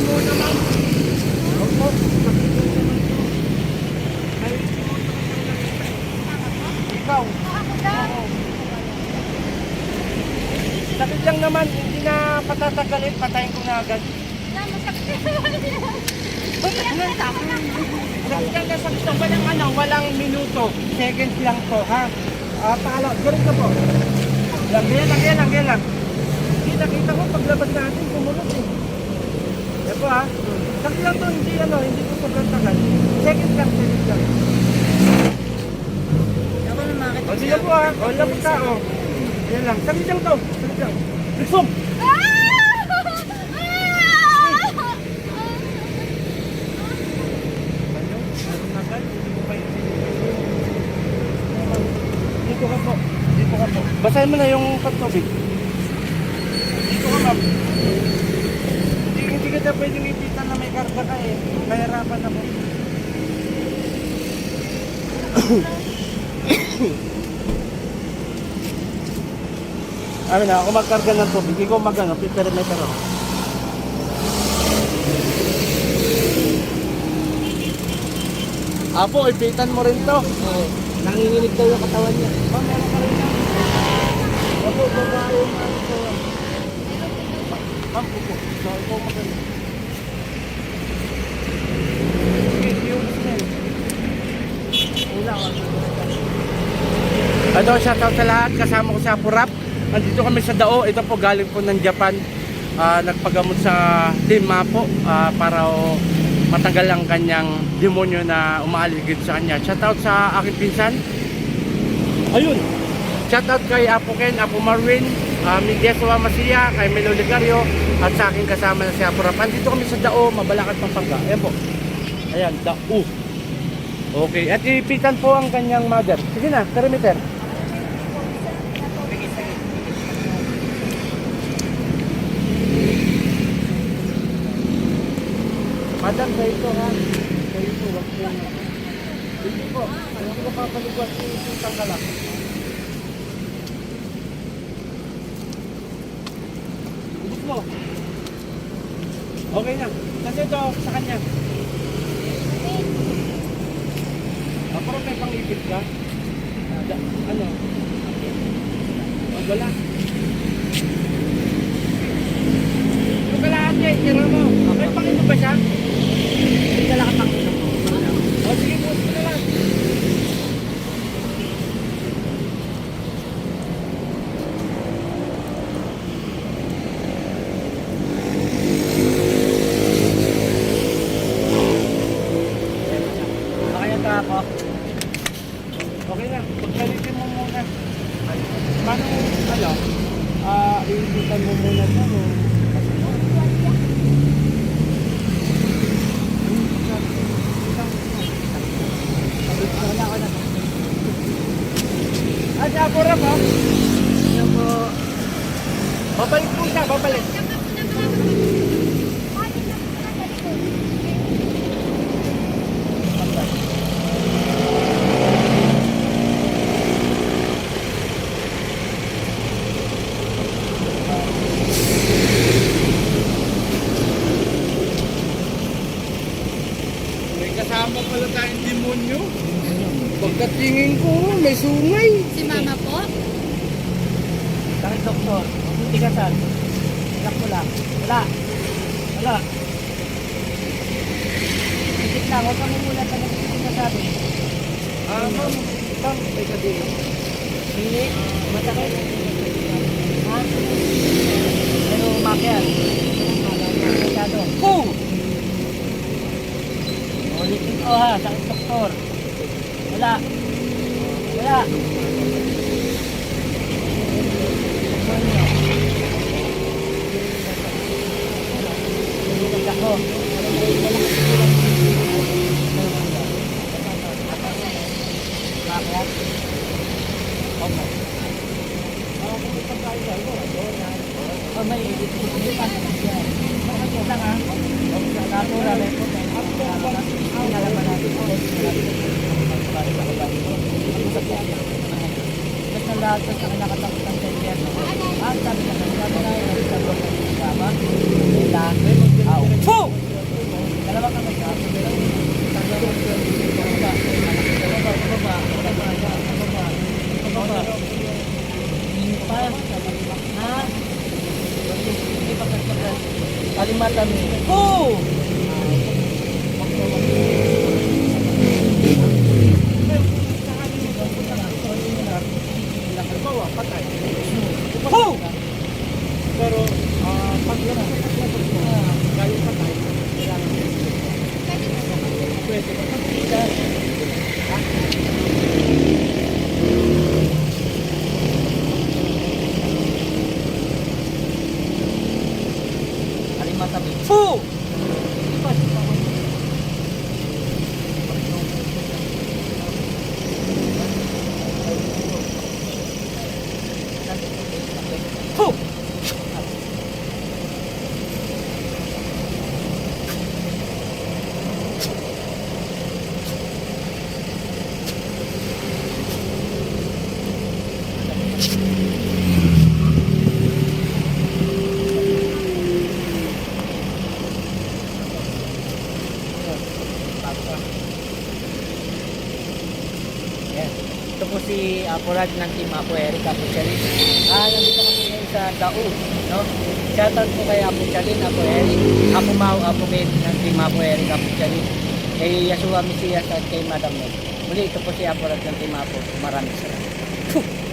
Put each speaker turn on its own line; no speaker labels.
Muna, ma'am. Opo. Ikaw. Oo. Sakit lang naman, hindi na patatagalin, patayin ko na agad. Sakit lang sakit lang, walang ano, walang minuto. Seconds lang po, ha? Ah, paalo, ganun ka po. Lang, yan lang, yan lang, yan lang. Hindi nakita ko paglabas natin, kumunod eh. Po ha. Sakit lang to, hindi ano, hindi ko sobrang tagal. Second lang, second lang.
Ako na makita.
O, sige po ha. O, labot ka, o. Yan lang. Sakit lang to. Sakit lang. Po. Po. Basahin mo na yung pagtubig. Dito ka ma'am. Hindi, hindi ka na pwedeng ipitan na may karga ka eh. Mahirapan ako. Amin na, ako magkarga ng tubig. Ikaw magano, perimeter ako. Apo, ipitan mo rin to.
Oo. Nanginginig daw yung katawan niya.
Ma'am, meron ka rin yan. Apo, babae ko. Ma'am, upo. So, ikaw ka. Ito, shoutout sa lahat. Kasama ko sa Purap. Nandito kami sa Dao. Ito po galing po ng Japan. Ah, nagpagamot sa Lima po ah, para matanggal ang kanyang demonyo na umaaligid sa kanya. Shoutout sa aking pinsan. Ayun. Shoutout kay Apo Ken, Apo Marwin, uh, Miguel Suwa Masia, kay Melo Ligario, at sa aking kasama na si Apo Rap. Andito kami sa Dao, Mabalacat, Pampanga. Ayan po. Ayan, Dao. Okay, at ipitan po ang kanyang mother. Sige na, perimeter. Madam, sa ito ha. Sa ito, wag po. Hindi po, hindi ko papaliguan yung tanggalak. Mo. Okay na. Kasi ito, sa kanya. Ah, parang may pang-ipit ka. Ah, ano? Oh, wala. Yung kalahati, tira mo. May pang-ipit ba siya?
Hindi ka lang kapang
O sige, bukas ko na lang.
Kaya ka ako.
Okay na, pagkalitin mo muna. Paano, ano, ah, iibitan mo muna ito, no?
Wala ko na.
Ah, siya po rin, ha?
Yan po.
Babalik po siya, babalik. May kasama pala tayong demonyo. Pagkatingin ko, may sungay.
Si mama po?
Bakit doktor? Hindi ka saan? Ilak mo lang. Wala. Wala. Higit lang. Huwag kang mumulat na nagsasabi.
Ah, ma'am, ma'am, may kadili.
Hindi. Masakit. Ha? Pero umakyat. Masyado.
Oh!
Ulitin ko ha. Sakit doktor. Wala. Wala. Ako. Bakit? Okay. Basta lahat sa kanya katapos ng impyerno. Ang sabi na kanya, na yung nagkaroon
ng kasama. Nila, aw, po! Dalawa ka na siya.
Kalimatan. Oh! Apurad ng Team Apo Eric Apo. Ah, nandito kami ngayon sa Dao, no? Shoutout po kay Apo Chalin, Apo Eric, Apo Mau, Apo Ben ng Team Apo Eric Apo Chalin. Kay Yasua Mesias at kay Madam Meg. Muli, ito po si Apurad ng Team Apo. Maraming salamat.